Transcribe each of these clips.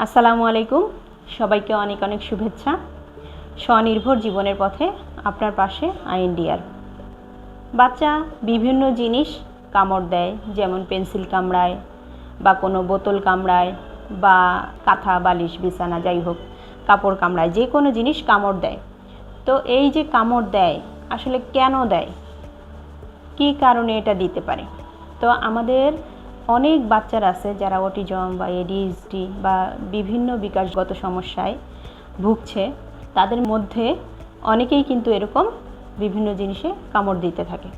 আসসালামু আলাইকুম। সবাইকে অনেক অনেক শুভেচ্ছা। স্বনির্ভর জীবনের পথে আপনার পাশে আইএনডিআর। বাচ্চা বিভিন্ন জিনিস কামড় দেয়, যেমন পেন্সিল কামড়ায় বা কোনো বোতল কামড়ায় বা কাঁথা, বালিশ, বিছানা, যাই হোক, কাপড় কামড়ায়, যে কোনো জিনিস কামড় দেয়। তো এই যে কামড় দেয়, আসলে কেন দেয়? কী কারণে এটা দিতে পারে? তো আমাদের অনেক বাচ্চারা আছে যারা অটিজম বা এডিএসডি বা বিভিন্ন বিকাশগত সমস্যায় ভুগছে, তাদের মধ্যে অনেকেই কিন্তু এরকম বিভিন্ন জিনিসে কামড় দিতে থাকে।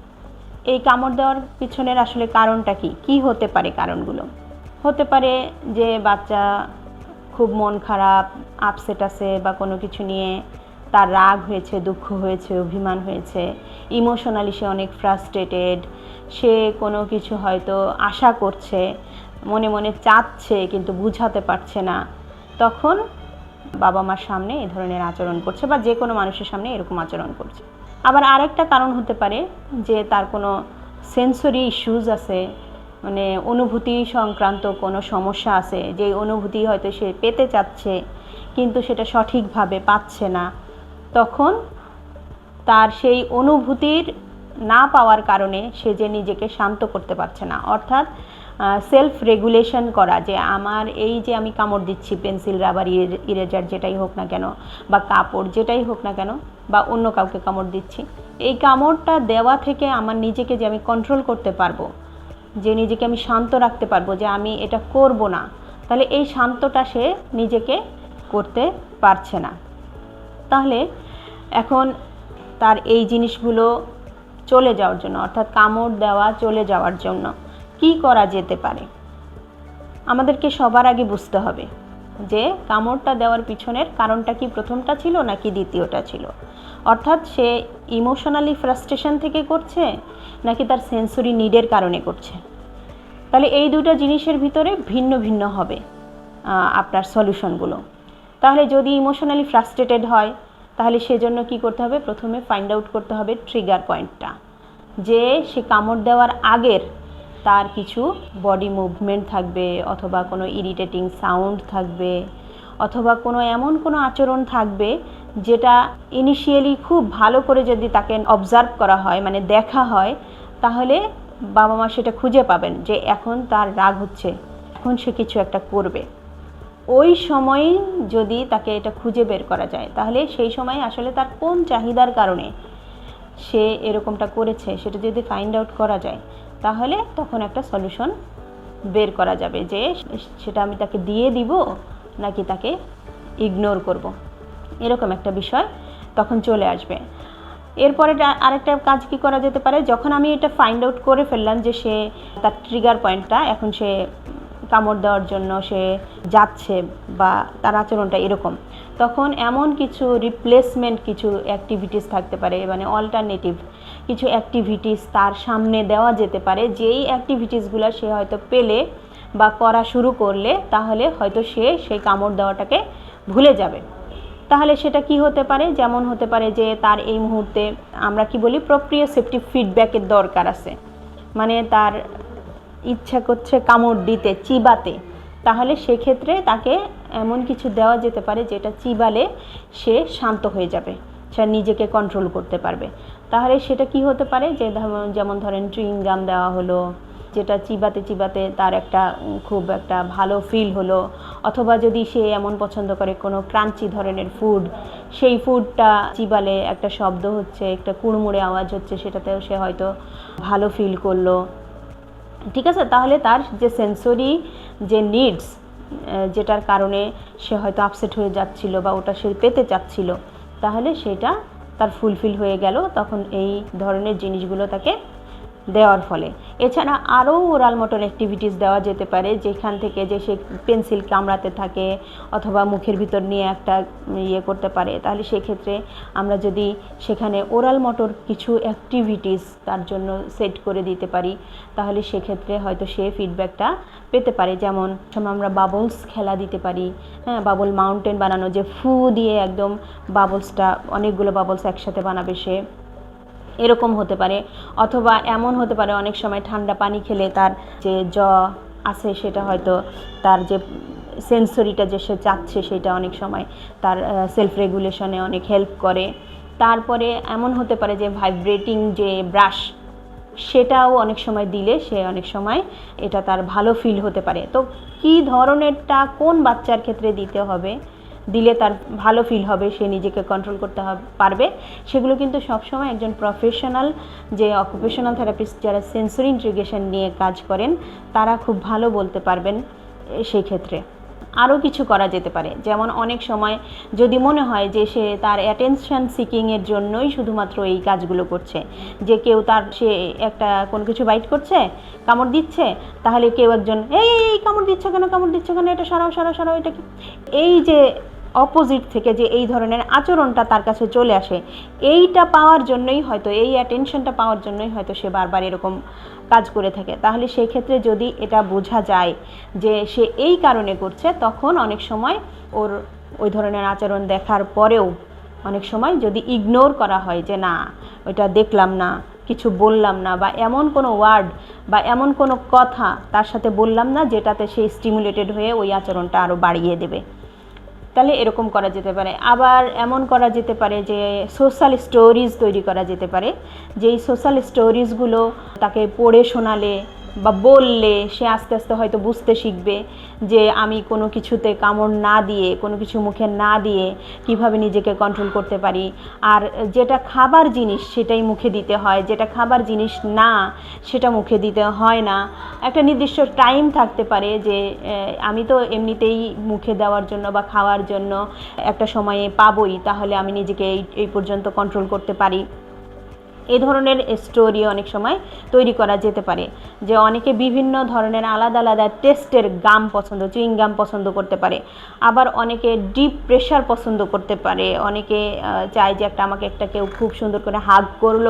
এই কামড় দেওয়ার পিছনের আসলে কারণটা কি? কি হতে পারে কারণগুলো? হতে পারে যে বাচ্চা খুব মন খারাপ, আপসেট আছে বা কোনো কিছু নিয়ে তার রাগ হয়েছে, দুঃখ হয়েছে, অভিমান হয়েছে। ইমোশনালি সে অনেক ফ্রাস্ট্রেটেড সে কোনো কিছু হয়তো আশা করছে, মনে মনে চাচ্ছে কিন্তু বুঝাতে পারছে না। তখন বাবা মার সামনে এ ধরনের আচরণ করছে বা যে কোনো মানুষের সামনে এরকম আচরণ করছে। আবার আরেকটা কারণ হতে পারে যে তার কোনো সেন্সরি ইস্যুজ আছে মানে অনুভূতি সংক্রান্ত কোনো সমস্যা আছে, যে অনুভূতি হয়তো সে পেতে চাচ্ছে, কিন্তু সেটা সঠিকভাবে পাচ্ছে না। তখন তার সেই অনুভূতির না পাওয়ার কারণে সে যে নিজেকে শান্ত করতে পারছে না। অর্থাৎ সেলফ রেগুলেশন করা যে আমার এই যে আমি কামড় দিচ্ছি পেন্সিল রাবার ইরেজার যেটাই হোক না কেন, বা কাপড় যেটাই হোক না কেন, বা অন্য কাউকে কামড় দিচ্ছি, এই কামড়টা দেওয়া থেকে আমার নিজেকে যে আমি কন্ট্রোল করতে পারব, যে নিজেকে আমি শান্ত রাখতে পারব, যে আমি এটা করব না, তাহলে এই শান্তটা সে নিজেকে করতে পারছে না। তাহলে এখন তার এই জিনিসগুলো চলে যাওয়ার জন্য, অর্থাৎ কামড় দেওয়া চলে যাওয়ার জন্য, কি করা যেতে পারে? আমাদেরকে সবার আগে বুঝতে হবে যে কামড়টা দেওয়ার পিছনের কারণটা কি প্রথমটা ছিল নাকি দ্বিতীয়টা ছিল? অর্থাৎ সে ইমোশনালি ফ্রাস্ট্রেশন থেকে করছে নাকি তার সেন্সরি নিডের কারণে করছে? তাহলে এই দুটো জিনিসের ভিতরে ভিন্ন ভিন্ন হবে আপনার সলিউশনগুলো তাহলে যদি ইমোশনালি ফ্রাস্ট্রেটেড হয় তাহলে সেজন্য কি করতে হবে? প্রথমে ফাইন্ড আউট করতে হবে ট্রিগার পয়েন্টটা যে সে কামড় দেওয়ার আগের তার কিছু বডি মুভমেন্ট থাকবে, অথবা কোনো ইরিটেটিং সাউন্ড থাকবে, অথবা কোনো এমন কোনো আচরণ থাকবে যেটা ইনিশিয়ালি খুব ভালো করে যদি তাকে অবজার্ভ করা হয় মানে দেখা হয়, তাহলে বাবা মা সেটা খুঁজে পাবেন যে এখন তার রাগ হচ্ছে, এখন সে কিছু একটা করবে। ওই সময় যদি তাকে এটা খুঁজে বের করা যায়, তাহলে সেই সময় আসলে তার কোন চাহিদার কারণে সে এরকমটা করেছে, সেটা যদি ফাইন্ড আউট করা যায়, তাহলে তখন একটা সলিউশন বের করা যাবে যে সেটা আমি তাকে দিয়ে দিব নাকি তাকে ইগনোর করব। এরকম একটা বিষয় তখন চলে আসবে এরপরে আরেকটা কাজ কি করা যেতে পারে যখন আমি এটা ফাইন্ড আউট করে ফেললাম যে সে, তার ট্রিগার পয়েন্টটা এখন সে কামড় দেওয়ার জন্য সে যাচ্ছে বা তার আচরণটা এরকম। তখন এমন কিছু রিপ্লেসমেন্ট কিছু অ্যাক্টিভিটিস থাকতে পারে মানে অল্টারনেটিভ কিছু অ্যাক্টিভিটিস তার সামনে দেওয়া যেতে পারে, যেই অ্যাক্টিভিটিসগুলো সে হয়তো পেলে বা করা শুরু করলে তাহলে হয়তো সে সেই কামড় দেওয়াটাকে ভুলে যাবে। তাহলে সেটা কি হতে পারে? যেমন হতে পারে যে তার এই মুহূর্তে আমরা কি বলি? প্রক্রিয়া সেফটি ফিডব্যাকের দরকার আছে। মানে তার ইচ্ছা করছে কামড় দিতে, চিবাতে, তাহলে সেক্ষেত্রে তাকে এমন কিছু দেওয়া যেতে পারে যেটা চিবালে সে শান্ত হয়ে যাবে, সে নিজেকে কন্ট্রোল করতে পারবে। তাহলে সেটা কি হতে পারে যে যেমন ধরেন চুইং গাম দেওয়া হলো, যেটা চিবাতে চিবাতে তার একটা খুব একটা ভালো ফিল হলো, অথবা যদি সে এমন পছন্দ করে কোনো ক্রাঞ্চি ধরনের ফুড সেই ফুডটা চিবালে একটা শব্দ হচ্ছে, একটা কুড়মুড়ে আওয়াজ হচ্ছে, সেটাতেও সে হয়তো ভালো ফিল করল। ঠিক আছে? তাহলে তার যে সেন্সরি যে নিডস যেটার কারণে সে হয়তো আপসেট হয়ে যাচ্ছিল বা ওটা সে পেতে চাচ্ছিল, তাহলে সেটা তার ফুলফিল হয়ে গেল। তখন এই ধরনের জিনিসগুলো তাকে দেওয়ার ফলে। এছাড়া আরও ওরাল মোটর অ্যাক্টিভিটিস দেওয়া যেতে পারে, যেখান থেকে যে সে পেন্সিল কামড়াতে থাকে অথবা মুখের ভিতর নিয়ে একটা ইয়ে করতে পারে। তাহলে সেক্ষেত্রে আমরা যদি সেখানে ওরাল মোটর কিছু অ্যাক্টিভিটিস তার জন্য সেট করে দিতে পারি, তাহলে সেক্ষেত্রে হয়তো সে ফিডব্যাকটা পেতে পারে। যেমন সময় আমরা বাবলস খেলা দিতে পারি হ্যাঁ বাবল মাউন্টেন বানানো, যে ফু দিয়ে একদম বাবলসটা অনেকগুলো বাবলস একসাথে বানাবে সে। এরকম হতে পারে। অথবা এমন হতে পারে, অনেক সময় ঠান্ডা পানি খেলে তার যে জ আছে সেটা হয়তো তার যে সেন্সরিটা যে সে চাচ্ছে সেটা অনেক সময় তার সেলফ রেগুলেশনে অনেক হেল্প করে। তারপরে এমন হতে পারে যে ভাইব্রেটিং যে ব্রাশ সেটাও অনেক সময় দিলে সে অনেক সময় এটা তার ভালো ফিল হতে পারে। তো কী ধরনেরটা কোন বাচ্চার ক্ষেত্রে দিতে হবে? দিলে তার ভালো ফিল হবে, সে নিজেকে কন্ট্রোল করতে পারবে। সেগুলো কিন্তু সবসময় একজন প্রফেশনাল যে অকুপেশনাল থেরাপিস্ট যারা সেন্সরি ইন্টিগ্রেশন নিয়ে কাজ করেন, তারা খুব ভালো বলতে পারবেন সেই ক্ষেত্রে। আরও কিছু করা যেতে পারে। যেমন অনেক সময় যদি মনে হয় যে সে তার অ্যাটেনশন সিকিংয়ের জন্যই শুধুমাত্র এই কাজগুলো করছে, যে কেউ তার, সে একটা কোনো কিছু বাইট করছে, কামড় দিচ্ছে, তাহলে কেউ একজন, এই কামড় দিচ্ছ কেন, কামড় দিচ্ছ কেন, এটা সরাও সরাও সরাও এটাকে এই যে অপোজিট থেকে যে এই ধরনের আচরণটা তার কাছে চলে আসে, এইটা পাওয়ার জন্যই হয়তো, এই অ্যাটেনশনটা পাওয়ার জন্যই হয়তো সে বারবার এরকম কাজ করে থাকে। তাহলে সেই ক্ষেত্রে যদি এটা বোঝা যায় যে সে এই কারণে করছে, তখন অনেক সময় ওর ওই ধরনের আচরণ দেখার পরেও অনেক সময় যদি ইগনোর করা হয় যে না, ওইটা দেখলাম না, কিছু বললাম না বা এমন কোনো ওয়ার্ড বা এমন কোনো কথা তার সাথে বললাম না যেটাতে সে স্টিমুলেটেড হয়ে ওই আচরণটা আরও বাড়িয়ে দেবে। তাহলে এরকম করা যেতে পারে। আবার এমন করা যেতে পারে যে সোশ্যাল স্টোরিজ তৈরি করা যেতে পারে, যেই সোশ্যাল স্টোরিজগুলো তাকে পড়ে শোনালে বা বললে সে আস্তে আস্তে হয়তো বুঝতে শিখবে। যে আমি কোনো কিছুতে কামড় না দিয়ে, কোনো কিছু মুখে না দিয়ে কীভাবে নিজেকে কন্ট্রোল করতে পারি? আর যেটা খাবার জিনিস সেটাই মুখে দিতে হয়, যেটা খাবার জিনিস না সেটা মুখে দিতে হয় না। একটা নির্দিষ্ট টাইম থাকতে পারে যে আমি তো এমনিতেই মুখে দেওয়ার জন্য বা খাওয়ার জন্য একটা সময়ে পাবই, তাহলে আমি নিজেকে এই পর্যন্ত কন্ট্রোল করতে পারি। এই ধরনের স্টোরি অনেক সময় তৈরি করা যেতে পারে, যে অনেকে বিভিন্ন ধরনের আলাদা আলাদা টেস্টের গাম পছন্দ চুইং গাম পছন্দ করতে পারে, আবার অনেকে ডিপ প্রেশার পছন্দ করতে পারে, অনেকে চায় যে একটা আমাকে একটা কেউ খুব সুন্দর করে হাগ করল,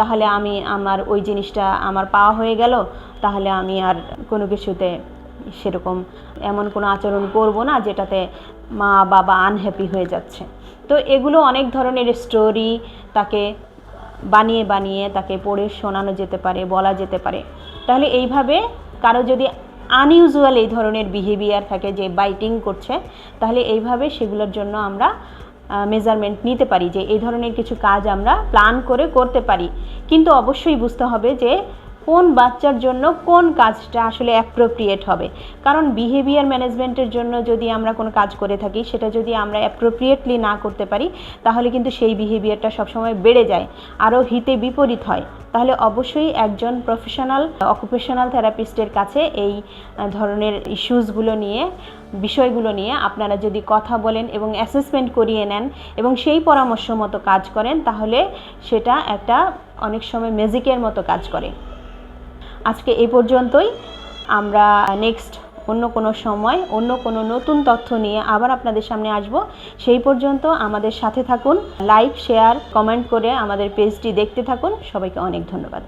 তাহলে আমি আমার ওই জিনিসটা আমার পাওয়া হয়ে গেল, তাহলে আমি আর কোনো কিছুতে সেরকম এমন কোনো আচরণ করব না যেটাতে মা বাবা আনহ্যাপি হয়ে যাচ্ছে। তো এগুলো অনেক ধরনের স্টোরি তাকে বানিয়ে বানিয়ে তাকে পড়ে শোনানো যেতে পারে, বলা যেতে পারে। তাহলে এইভাবে কারও যদি আনইউজুয়াল এই ধরনের বিহেভিয়ার থাকে যে বাইটিং করছে, তাহলে এইভাবে সেগুলোর জন্য আমরা মেজারমেন্ট নিতে পারি যে এই ধরনের কিছু কাজ আমরা প্ল্যান করে করতে পারি। কিন্তু অবশ্যই বুঝতে হবে যে কোন বাচ্চার জন্য কোন কাজটা আসলে অ্যাপ্রোপ্রিয়েট হবে? কারণ বিহেভিয়ার ম্যানেজমেন্টের জন্য যদি আমরা কোনো কাজ করে থাকি, সেটা যদি আমরা অ্যাপ্রোপ্রিয়েটলি না করতে পারি, তাহলে কিন্তু সেই বিহেভিয়ারটা সবসময় বেড়ে যায়, আরও হিতে বিপরীত হয়। তাহলে অবশ্যই একজন প্রফেশনাল অকুপেশনাল থেরাপিস্টের কাছে এই ধরনের ইস্যুসগুলো নিয়ে, বিষয়গুলো নিয়ে আপনারা যদি কথা বলেন এবং অ্যাসেসমেন্ট করিয়ে নেন এবং সেই পরামর্শ মতো কাজ করেন, তাহলে সেটা একটা অনেক সময় ম্যাজিকের মতো কাজ করে। আজকে এই পর্যন্তই। আমরা নেক্সট অন্য কোনো সময়, অন্য কোনো নতুন তথ্য নিয়ে আবার আপনাদের সামনে আসব। সেই পর্যন্ত আমাদের সাথে থাকুন লাইক শেয়ার কমেন্ট করে আমাদের পেজটি দেখতে থাকুন। সবাইকে অনেক ধন্যবাদ।